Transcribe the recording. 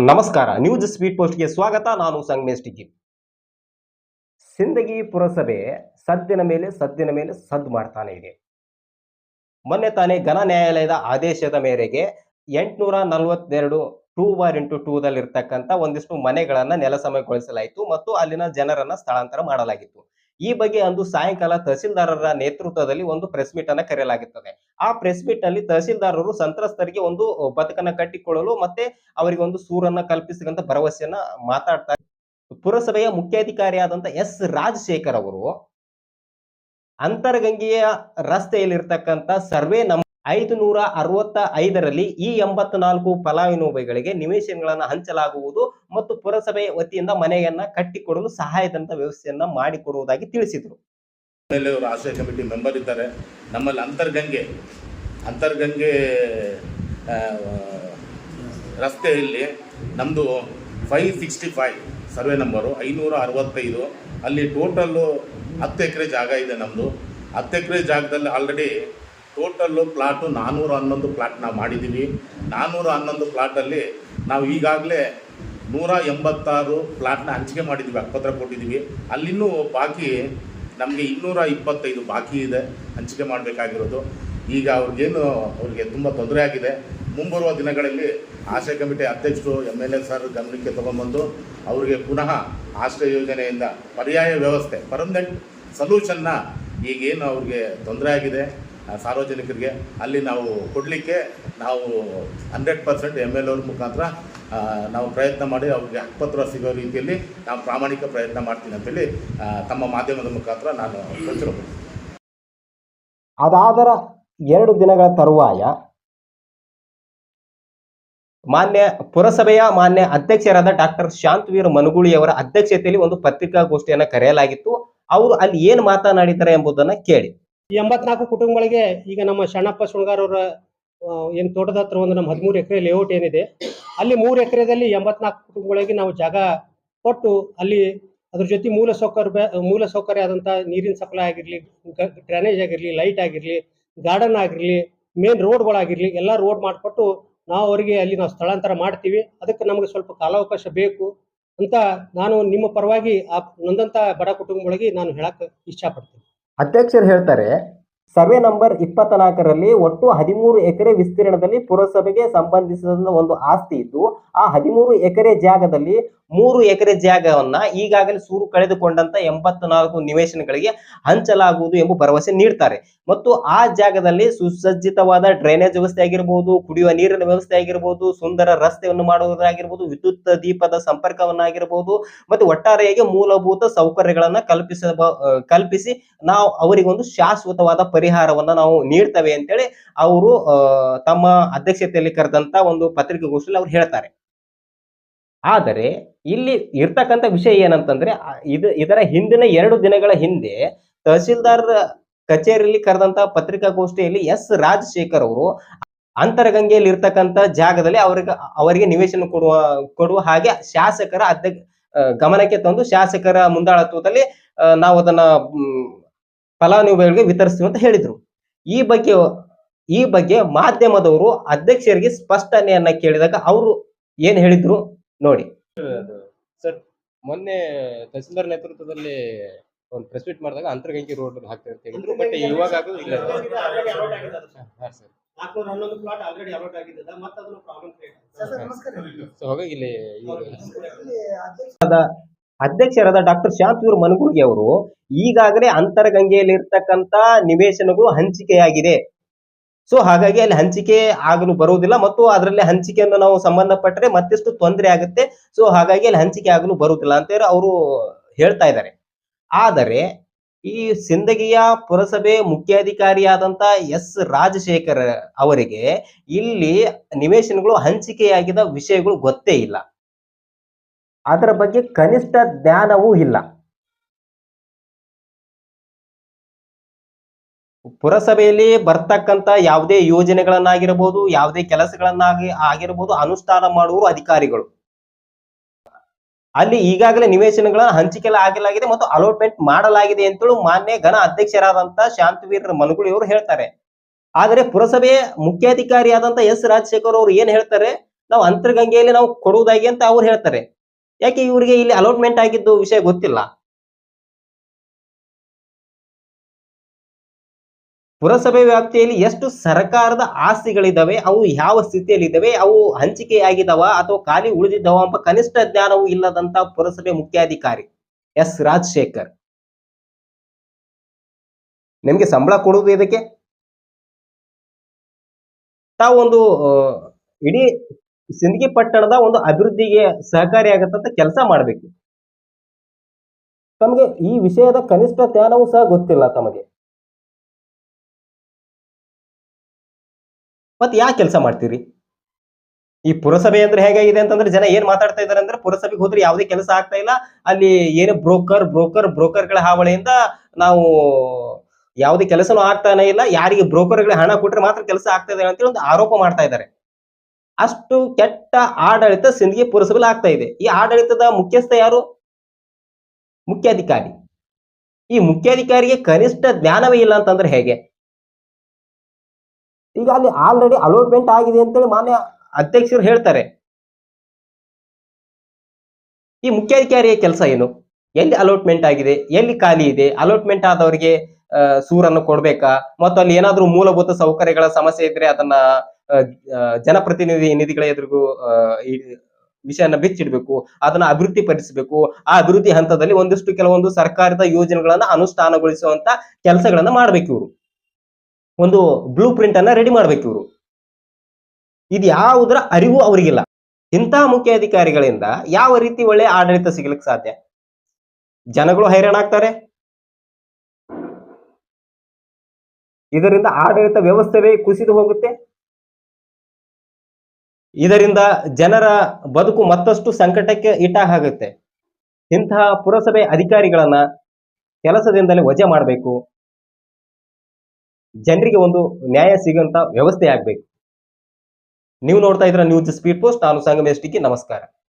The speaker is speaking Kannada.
ನಮಸ್ಕಾರ. ನ್ಯೂಸ್ ಸ್ಪೀಡ್ ಪೋಸ್ಟ್ಗೆ ಸ್ವಾಗತ. ನಾನು ಸಂಗಮೇಶ್ ಟಿಜಿ ಸಿಂದಗಿ ಪುರಸಭೆ ಸದ್ದಿನ ಮೇಲೆ ಸದ್ದಿನ ಮೇಲೆ ಸದ್ದು ಮಾಡ್ತಾನೆ ಇದೆ. ಮೊನ್ನೆ ತಾನೇ ಘನ ನ್ಯಾಯಾಲಯದ ಆದೇಶದ ಮೇರೆಗೆ ಎಂಟುನೂರ ನಲವತ್ತೆರಡು ಟೂ ಬಾರ್ ಇಂಟು ಟೂದಲ್ಲಿ ಇರ್ತಕ್ಕಂಥ ಒಂದಿಷ್ಟು ಮನೆಗಳನ್ನ ನೆಲಸಮಗೊಳಿಸಲಾಯಿತು ಮತ್ತು ಅಲ್ಲಿನ ಜನರನ್ನ ಸ್ಥಳಾಂತರ ಮಾಡಲಾಗಿತ್ತು. ಈ ಬಗ್ಗೆ ಅಂದು ಸಾಯಂಕಾಲ ತಹಸೀಲ್ದಾರರ ನೇತೃತ್ವದಲ್ಲಿ ಒಂದು ಪ್ರೆಸ್ ಮೀಟ್ ಅನ್ನ ಕರೆಯಲಾಗುತ್ತದೆ. ಆ ಪ್ರೆಸ್ ಮೀಟ್ನಲ್ಲಿ ತಹಸೀಲ್ದಾರರು ಸಂತ್ರಸ್ತರಿಗೆ ಒಂದು ಬದುಕನ್ನ ಕಟ್ಟಿಕೊಳ್ಳಲು ಮತ್ತೆ ಅವರಿಗೆ ಒಂದು ಸೂರನ್ನ ಕಲ್ಪಿಸಿದಂತ ಭರವಸೆಯನ್ನ ಮಾತಾಡ್ತಾರೆ ಪುರಸಭೆಯ ಮುಖ್ಯಾಧಿಕಾರಿಯಾದಂತ ಎಸ್ ರಾಜಶೇಖರ್ ಅವರು ಅಂತರಗಂಗೆಯ ರಸ್ತೆಯಲ್ಲಿರ್ತಕ್ಕಂಥ ಸರ್ವೆ ನಂಬರ್ ಐದು ನೂರ ಅರವತ್ತ ಐದರಲ್ಲಿ ಈ ಎಂಬತ್ನಾಲ್ಕು ಫಲಾನುಭವಿಗಳಿಗೆ ನಿವೇಶನಗಳನ್ನು ಹಂಚಲಾಗುವುದು ಮತ್ತು ಪುರಸಭೆ ವತಿಯಿಂದ ಮನೆಯನ್ನ ಕಟ್ಟಿಕೊಡಲು ಸಹಾಯದಂತ ವ್ಯವಸ್ಥೆಯನ್ನ ಮಾಡಿಕೊಡುವುದಾಗಿ ತಿಳಿಸಿದರು. ಆಶ್ರಯ ಕಮಿಟಿ ಮೆಂಬರ್ ಇದ್ದಾರೆ. ನಮ್ಮಲ್ಲಿ ಅಂತರ್ಗಂಗೆ ಅಂತರ್ಗಂಗೆ ರಸ್ತೆಯಲ್ಲಿ ನಮ್ಮದು five sixty five survey number ಐನೂರ ಅರವತ್ತೈದು ಅಲ್ಲಿ ಟೋಟಲ್ಲು ಹತ್ತು ಎಕರೆ ಜಾಗ ಇದೆ ನಮ್ಮದು ಹತ್ತು ಎಕರೆ ಜಾಗದಲ್ಲಿ ಆಲ್ರೆಡಿ ಟೋಟಲ್ಲು ಪ್ಲಾಟು ನಾನ್ನೂರ ಹನ್ನೊಂದು ಪ್ಲಾಟ್ ನಾವು ಮಾಡಿದ್ದೀವಿ. ನಾನ್ನೂರ ಹನ್ನೊಂದು ಪ್ಲಾಟಲ್ಲಿ ನಾವು ಈಗಾಗಲೇ ನೂರ ಎಂಬತ್ತಾರು ಪ್ಲಾಟ್ನ ಹಂಚಿಕೆ ಮಾಡಿದ್ದೀವಿ ಅಕ್ಕಪತ್ರ ಕೊಟ್ಟಿದ್ದೀವಿ. ಅಲ್ಲಿನೂ ಬಾಕಿ ನಮಗೆ ಇನ್ನೂರ ಇಪ್ಪತ್ತೈದು ಬಾಕಿ ಇದೆ ಹಂಚಿಕೆ ಮಾಡಬೇಕಾಗಿರೋದು. ಈಗ ಅವ್ರಿಗೇನು, ಅವ್ರಿಗೆ ತುಂಬ ತೊಂದರೆ ಆಗಿದೆ. ಮುಂಬರುವ ದಿನಗಳಲ್ಲಿ ಆಶ್ರಯ ಕಮಿಟಿ ಅಧ್ಯಕ್ಷರು, ಎಂ ಎಲ್ ಎ ಸರ್ ಗಮನಕ್ಕೆ ತೊಗೊಂಬಂದು ಅವರಿಗೆ ಪುನಃ ಆಶ್ರಯ ಯೋಜನೆಯಿಂದ ಪರ್ಯಾಯ ವ್ಯವಸ್ಥೆ, ಪರ್ಮನೆಂಟ್ ಸೊಲ್ಯೂಷನ್ನ ಈಗೇನು ಅವ್ರಿಗೆ ತೊಂದರೆ ಆಗಿದೆ. ಸಾರ್ವಜನಿಕರಿಗೆ ಅಲ್ಲಿ ನಾವು ಕೊಡಲಿಕ್ಕೆ ನಾವು ಹಂಡ್ರೆಡ್ ಪರ್ಸೆಂಟ್ ಎಂ ಎಲ್ ಅವ್ರ ಮುಖಾಂತರ ನಾವು ಪ್ರಯತ್ನ ಮಾಡಿ ಅವ್ರಿಗೆ ಹಕ್ಕುಪತ್ರ ಸಿಗೋ ರೀತಿಯಲ್ಲಿ ನಾವು ಪ್ರಾಮಾಣಿಕ ಪ್ರಯತ್ನ ಮಾಡ್ತೀನಿ ಅಂತೇಳಿ ತಮ್ಮ ಮಾಧ್ಯಮದ ಮುಖಾಂತರ ನಾನು ಅದಾದರ ಎರಡು ದಿನಗಳ ತರುವಾಯ ಮಾನ್ಯ ಪುರಸಭೆಯ ಮಾನ್ಯ ಅಧ್ಯಕ್ಷರಾದ ಡಾಕ್ಟರ್ ಶಾಂತವೀರ್ ಮನುಗುಳಿಯವರ ಅಧ್ಯಕ್ಷತೆಯಲ್ಲಿ ಒಂದು ಪತ್ರಿಕಾಗೋಷ್ಠಿಯನ್ನು ಕರೆಯಲಾಗಿತ್ತು. ಅವರು ಅಲ್ಲಿ ಏನು ಮಾತನಾಡಿದ್ದಾರೆ ಎಂಬುದನ್ನ ಕೇಳಿ. ಈ ಎಂಬತ್ನಾಲ್ಕು ಕುಟುಂಬಗಳಿಗೆ ಈಗ ನಮ್ಮ ಶರಣಪ್ಪ ಅವರ ಏನು ತೋಟದ ಹತ್ರ ಒಂದು ನಮ್ಮ ಹದಿಮೂರು ಎಕರೆ ಲೇಔಟ್ ಏನಿದೆ, ಅಲ್ಲಿ ಮೂರು ಎಕರೆದಲ್ಲಿ ಎಂಬತ್ನಾಲ್ಕು ಕುಟುಂಬಗಳಿಗೆ ನಾವು ಜಾಗ ಕೊಟ್ಟು ಅಲ್ಲಿ ಅದ್ರ ಜೊತೆ ಮೂಲ ಸೌಕರ್ಯ ಮೂಲ ಸೌಕರ್ಯ ಆದಂಥ ನೀರಿನ ಸಪ್ಲೈ ಆಗಿರಲಿ ಡ್ರೈನೇಜ್ ಆಗಿರಲಿ ಲೈಟ್ ಆಗಿರಲಿ ಗಾರ್ಡನ್ ಆಗಿರಲಿ ಮೇನ್ ರೋಡ್ಗಳಾಗಿರಲಿ ಎಲ್ಲ ರೋಡ್ ಮಾಡಿಕೊಟ್ಟು ನಾವು ಅವರಿಗೆ ಅಲ್ಲಿ ನಾವು ಸ್ಥಳಾಂತರ ಮಾಡ್ತೀವಿ. ಅದಕ್ಕೆ ನಮಗೆ ಸ್ವಲ್ಪ ಕಾಲಾವಕಾಶ ಬೇಕು ಅಂತ ನಾನು ನಿಮ್ಮ ಪರವಾಗಿ ಆ ನೊಂದಂಥ ಬಡ ಕುಟುಂಬಗಳಿಗೆ ನಾನು ಹೇಳಕ್ಕೆ ಇಷ್ಟಪಡ್ತೀನಿ. ಅಧ್ಯಕ್ಷರು ಹೇಳ್ತಾರೆ ಸರ್ವೆ ನಂಬರ್ ಇಪ್ಪತ್ನಾಲ್ಕರಲ್ಲಿ ಒಟ್ಟು ಹದಿಮೂರು ಎಕರೆ ವಿಸ್ತೀರ್ಣದಲ್ಲಿ ಪುರಸಭೆಗೆ ಸಂಬಂಧಿಸಿದ ಒಂದು ಆಸ್ತಿ ಇದ್ದು, ಆ ಹದಿಮೂರು ಎಕರೆ ಜಾಗದಲ್ಲಿ ಮೂರು ಎಕರೆ ಜಾಗವನ್ನ ಈಗಾಗಲೇ ಸೂರು ಕಳೆದುಕೊಂಡಂತ ಎಂಬತ್ನಾಲ್ಕು ನಿವೇಶನಗಳಿಗೆ ಹಂಚಲಾಗುವುದು ಎಂಬ ಭರವಸೆ ನೀಡ್ತಾರೆ. ಮತ್ತು ಆ ಜಾಗದಲ್ಲಿ ಸುಸಜ್ಜಿತವಾದ ಡ್ರೈನೇಜ್ ವ್ಯವಸ್ಥೆ ಆಗಿರಬಹುದು ಕುಡಿಯುವ ನೀರಿನ ವ್ಯವಸ್ಥೆ ಆಗಿರಬಹುದು ಸುಂದರ ರಸ್ತೆಯನ್ನು ಮಾಡುವುದಾಗಿರ್ಬೋದು, ವಿದ್ಯುತ್ ದೀಪದ ಸಂಪರ್ಕವನ್ನಾಗಿರಬಹುದು ಮತ್ತು ಒಟ್ಟಾರೆಯಾಗಿ ಮೂಲಭೂತ ಸೌಕರ್ಯಗಳನ್ನ ಕಲ್ಪಿಸ ಕಲ್ಪಿಸಿ ನಾವು ಅವರಿಗೊಂದು ಶಾಶ್ವತವಾದ ಪರಿಹಾರವನ್ನ ನಾವು ನೀಡ್ತೇವೆ ಅಂತೇಳಿ ಅವರು ತಮ್ಮ ಅಧ್ಯಕ್ಷತೆಯಲ್ಲಿ ಕರೆದಂತ ಒಂದು ಪತ್ರಿಕಾಗೋಷ್ಠಿಯಲ್ಲಿ ಅವ್ರು ಹೇಳ್ತಾರೆ. ಆದರೆ ಇಲ್ಲಿ ಇರ್ತಕ್ಕಂಥ ವಿಷಯ ಏನಂತಂದ್ರೆ ಇದು, ಇದರ ಹಿಂದಿನ ಎರಡು ದಿನಗಳ ಹಿಂದೆ ತಹಸೀಲ್ದಾರ್ ಕಚೇರಿಯಲ್ಲಿ ಕರೆದಂತ ಪತ್ರಿಕಾಗೋಷ್ಠಿಯಲ್ಲಿ ಎಸ್. ರಾಜಶೇಖರ್ ಅವರು ಅಂತರಗಂಗೆಯಲ್ಲಿ ಇರ್ತಕ್ಕಂಥ ಜಾಗದಲ್ಲಿ ಅವರಿಗೆ ಅವರಿಗೆ ನಿವೇಶನ ಕೊಡುವ ಕೊಡುವ ಹಾಗೆ ಶಾಸಕರ ಅಧ್ಯಕ್ಷ ಗಮನಕ್ಕೆ ತಂದು ಶಾಸಕರ ಮುಂದಾಳತ್ವದಲ್ಲಿ ನಾವು ಅದನ್ನ ಫಲಾನುಭವಿಗಳಿಗೆ ವಿತರಿಸ್ತೀವಿ ಅಂತ ಹೇಳಿದ್ರು. ಈ ಬಗ್ಗೆ ಈ ಬಗ್ಗೆ ಮಾಧ್ಯಮದವರು ಅಧ್ಯಕ್ಷರಿಗೆ ಸ್ಪಷ್ಟನೆಯನ್ನ ಕೇಳಿದಾಗ ಅವರು ಏನ್ ಹೇಳಿದ್ರು ನೋಡಿ. ಸರ್ ಮೊನ್ನೆ ತಹಸೀಲ್ದಾರ್ ನೇತೃತ್ವದಲ್ಲಿ ಒಂದು ಪ್ರೆಸ್ ಮೀಟ್ ಮಾಡಿದಾಗ ಅಂತರ್ಗಂಕಿ ರೋಡ್ ಹಾಕ್ತಾ ಇರ್ತೀವಿ ಹೇಳಿದ್ರು ಬಟ್ ಇವಾಗ ಇಲ್ಲ ಸೊ ಹಾಗಾಗಿ ಇಲ್ಲಿ ಅಧ್ಯಕ್ಷರಾದ ಡಾಕ್ಟರ್ ಶಾಂತವೀರ್ ಮನಗುರ್ಗಿ ಅವರು ಈಗಾಗಲೇ ಅಂತರಗಂಗೆಯಲ್ಲಿ ಇರ್ತಕ್ಕಂತ ನಿವೇಶನಗಳು ಹಂಚಿಕೆಯಾಗಿದೆ. ಸೊ ಹಾಗಾಗಿ ಅಲ್ಲಿ ಹಂಚಿಕೆ ಆಗಲು ಬರುವುದಿಲ್ಲ ಮತ್ತು ಅದರಲ್ಲಿ ಹಂಚಿಕೆಯನ್ನು ನಾವು ಸಂಬಂಧಪಟ್ಟರೆ ಮತ್ತಷ್ಟು ತೊಂದರೆ ಆಗುತ್ತೆ. ಸೊ ಹಾಗಾಗಿ ಅಲ್ಲಿ ಹಂಚಿಕೆ ಆಗಲು ಬರುವುದಿಲ್ಲ ಅಂತ ಹೇಳಿ ಅವರು ಹೇಳ್ತಾ ಇದ್ದಾರೆ. ಆದರೆ ಈ ಸಿಂದಗಿಯ ಪುರಸಭೆ ಮುಖ್ಯಾಧಿಕಾರಿಯಾದಂತ ಎಸ್ ರಾಜಶೇಖರ್ ಅವರಿಗೆ ಇಲ್ಲಿ ನಿವೇಶನಗಳು ಹಂಚಿಕೆಯಾಗಿದ ವಿಷಯಗಳು ಗೊತ್ತೇ ಇಲ್ಲ. ಅದರ ಬಗ್ಗೆ ಕನಿಷ್ಠ ಜ್ಞಾನವೂ ಇಲ್ಲ. ಪುರಸಭೆಯಲ್ಲಿ ಬರ್ತಕ್ಕಂತ ಯಾವುದೇ ಯೋಜನೆಗಳನ್ನಾಗಿರಬಹುದು ಯಾವುದೇ ಕೆಲಸಗಳನ್ನಾಗಿ ಆಗಿರ್ಬೋದು, ಅನುಷ್ಠಾನ ಮಾಡುವರು ಅಧಿಕಾರಿಗಳು. ಅಲ್ಲಿ ಈಗಾಗಲೇ ನಿವೇಶನಗಳನ್ನ ಹಂಚಿಕೆ ಆಗಲಾಗಿದೆ ಮತ್ತು ಅಲೋಟ್ಮೆಂಟ್ ಮಾಡಲಾಗಿದೆ ಅಂತೇಳಿ ಮಾನ್ಯ ಘನ ಅಧ್ಯಕ್ಷರಾದಂತ ಶಾಂತವೀರ ಮನಗುಳಿ ಅವರು ಹೇಳ್ತಾರೆ. ಆದರೆ ಪುರಸಭೆಯ ಮುಖ್ಯಾಧಿಕಾರಿಯಾದಂತ ಎಸ್ ರಾಜಶೇಖರ್ ಅವರು ಏನ್ ಹೇಳ್ತಾರೆ? ನಾವು ಅಂತರ್ಗಂಗೆಯಲ್ಲಿ ನಾವು ಕೊಡುವುದಾಗಿ ಅಂತ ಅವ್ರು ಹೇಳ್ತಾರೆ. ಯಾಕೆ ಇವರಿಗೆ ಇಲ್ಲಿ ಅಲೋಟ್ಮೆಂಟ್ ಆಗಿದ್ದು ವಿಷಯ ಗೊತ್ತಿಲ್ಲ? ಪುರಸಭೆ ವ್ಯಾಪ್ತಿಯಲ್ಲಿ ಎಷ್ಟು ಸರ್ಕಾರದ ಆಸ್ತಿಗಳಿದ್ದಾವೆ ಅವು ಯಾವ ಸ್ಥಿತಿಯಲ್ಲಿದ್ದಾವೆ ಅವು ಹಂಚಿಕೆ ಅಥವಾ ಖಾಲಿ ಉಳಿದಿದ್ದಾವ ಎಂಬ ಕನಿಷ್ಠ ಜ್ಞಾನವೂ ಇಲ್ಲದಂತ ಪುರಸಭೆ ಮುಖ್ಯಾಧಿಕಾರಿ ಎಸ್ ರಾಜಶೇಖರ್. ನಿಮ್ಗೆ ಸಂಬಳ ಕೊಡುವುದು ಇದಕ್ಕೆ ತಾವೊಂದು ಇಡೀ ಸಿಂದಗಿ ಪಟ್ಟಣದ ಒಂದು ಅಭಿವೃದ್ಧಿಗೆ ಸಹಕಾರಿ ಆಗತ್ತಂತ ಕೆಲಸ ಮಾಡಬೇಕು. ತಮಗೆ ಈ ವಿಷಯದ ಕನಿಷ್ಠ ಜ್ಞಾನವೂ ಸಹ ಗೊತ್ತಿಲ್ಲ ತಮಗೆ. ಮತ್ತೆ ಯಾಕೆ ಕೆಲಸ ಮಾಡ್ತೀರಿ? ಈ ಪುರಸಭೆ ಅಂದ್ರೆ ಹೇಗಾಗಿದೆ ಅಂತಂದ್ರೆ ಜನ ಏನ್ ಮಾತಾಡ್ತಾ ಇದಾರೆ ಅಂದ್ರೆ ಪುರಸಭೆಗೆ ಹೋದ್ರೆ ಯಾವುದೇ ಕೆಲಸ ಆಗ್ತಾ ಇಲ್ಲ. ಅಲ್ಲಿ ಏನೇ ಬ್ರೋಕರ್ ಬ್ರೋಕರ್, ಬ್ರೋಕರ್ಗಳ ಹಾವಳಿಯಿಂದ ನಾವು ಯಾವುದೇ ಕೆಲಸನೂ ಆಗ್ತಾನೆ ಇಲ್ಲ. ಯಾರಿಗೆ ಬ್ರೋಕರ್ಗಳಿಗೆ ಹಣ ಕೊಟ್ರೆ ಮಾತ್ರ ಕೆಲಸ ಆಗ್ತಾ ಇದೆ ಅಂತೇಳಿ ಒಂದು ಆರೋಪ ಮಾಡ್ತಾ ಇದ್ದಾರೆ. ಅಷ್ಟು ಕೆಟ್ಟ ಆಡಳಿತ ಸಿಂಧಿಗೆ ಪುರಸಭೆಲಿ ಆಗ್ತಾ ಇದೆ. ಈ ಆಡಳಿತದ ಮುಖ್ಯಸ್ಥ ಯಾರು? ಮುಖ್ಯಾಧಿಕಾರಿ. ಈ ಮುಖ್ಯಾಧಿಕಾರಿಗೆ ಕನಿಷ್ಠ ಜ್ಞಾನವೇ ಇಲ್ಲ ಅಂತಂದ್ರೆ ಹೇಗೆ? ಈಗ ಅಲ್ಲಿ ಆಲ್ರೆಡಿ ಅಲೋಟ್ಮೆಂಟ್ ಆಗಿದೆ ಅಂತೇಳಿ ಮಾನ್ಯ ಅಧ್ಯಕ್ಷರು ಹೇಳ್ತಾರೆ. ಈ ಮುಖ್ಯಾಧಿಕಾರಿಯ ಕೆಲಸ ಏನು? ಎಲ್ಲಿ ಅಲೋಟ್ಮೆಂಟ್ ಆಗಿದೆ? ಎಲ್ಲಿ ಖಾಲಿ ಇದೆ? ಅಲೋಟ್ಮೆಂಟ್ ಆದವರಿಗೆ ಸೂರನ್ನು ಕೊಡ್ಬೇಕಾ? ಮತ್ತು ಅಲ್ಲಿ ಏನಾದ್ರೂ ಮೂಲಭೂತ ಸೌಕರ್ಯಗಳ ಸಮಸ್ಯೆ ಇದ್ರೆ ಅದನ್ನ ಜನಪ್ರತಿನಿಧಿ ನಿಧಿಗಳ ಎದುರಿಗೂ ವಿಷಯನ ಬಿಚ್ಚಿಡ್ಬೇಕು, ಅದನ್ನ ಅಭಿವೃದ್ಧಿ ಪಡಿಸಬೇಕು ಆ ಅಭಿವೃದ್ಧಿ ಹಂತದಲ್ಲಿ ಒಂದಿಷ್ಟು ಕೆಲವೊಂದು ಸರ್ಕಾರದ ಯೋಜನೆಗಳನ್ನ ಅನುಷ್ಠಾನಗೊಳಿಸುವಂತ ಕೆಲಸಗಳನ್ನ ಮಾಡ್ಬೇಕು ಇವರು. ಒಂದು ಬ್ಲೂ ಪ್ರಿಂಟ್ ಅನ್ನ ರೆಡಿ ಮಾಡ್ಬೇಕು ಇವರು. ಇದು ಯಾವುದರ ಅರಿವು ಅವರಿಗಿಲ್ಲ. ಇಂತಹ ಮುಖ್ಯ ಅಧಿಕಾರಿಗಳಿಂದ ಯಾವ ರೀತಿ ಒಳ್ಳೆ ಆಡಳಿತ ಸಿಗ್ಲಿಕ್ಕೆ ಸಾಧ್ಯ? ಜನಗಳು ಹೈರಾಣ ಆಗ್ತಾರೆ. ಇದರಿಂದ ಆಡಳಿತ ವ್ಯವಸ್ಥೆವೇ ಕುಸಿದು ಹೋಗುತ್ತೆ. ಇದರಿಂದ ಜನರ ಬದುಕು ಮತ್ತಷ್ಟು ಸಂಕಟಕ್ಕೆ ಇಟ್ಟಾಗುತ್ತೆ ಇಂತಹ ಪುರಸಭೆ ಅಧಿಕಾರಿಗಳನ್ನ ಕೆಲಸದಿಂದಲೇ ವಜಾ ಮಾಡಬೇಕು. ಜನರಿಗೆ ಒಂದು ನ್ಯಾಯ ಸಿಗುವಂತ ವ್ಯವಸ್ಥೆ ಆಗ್ಬೇಕು. ನೀವು ನೋಡ್ತಾ ಇದ್ರ ನ್ಯೂಸ್ ಸ್ಪೀಡ್ ಪೋಸ್ಟ್, ನಾನು ಸಂಗಮೇಶ್ ಟಿಕ್ಕಿ, ನಮಸ್ಕಾರ.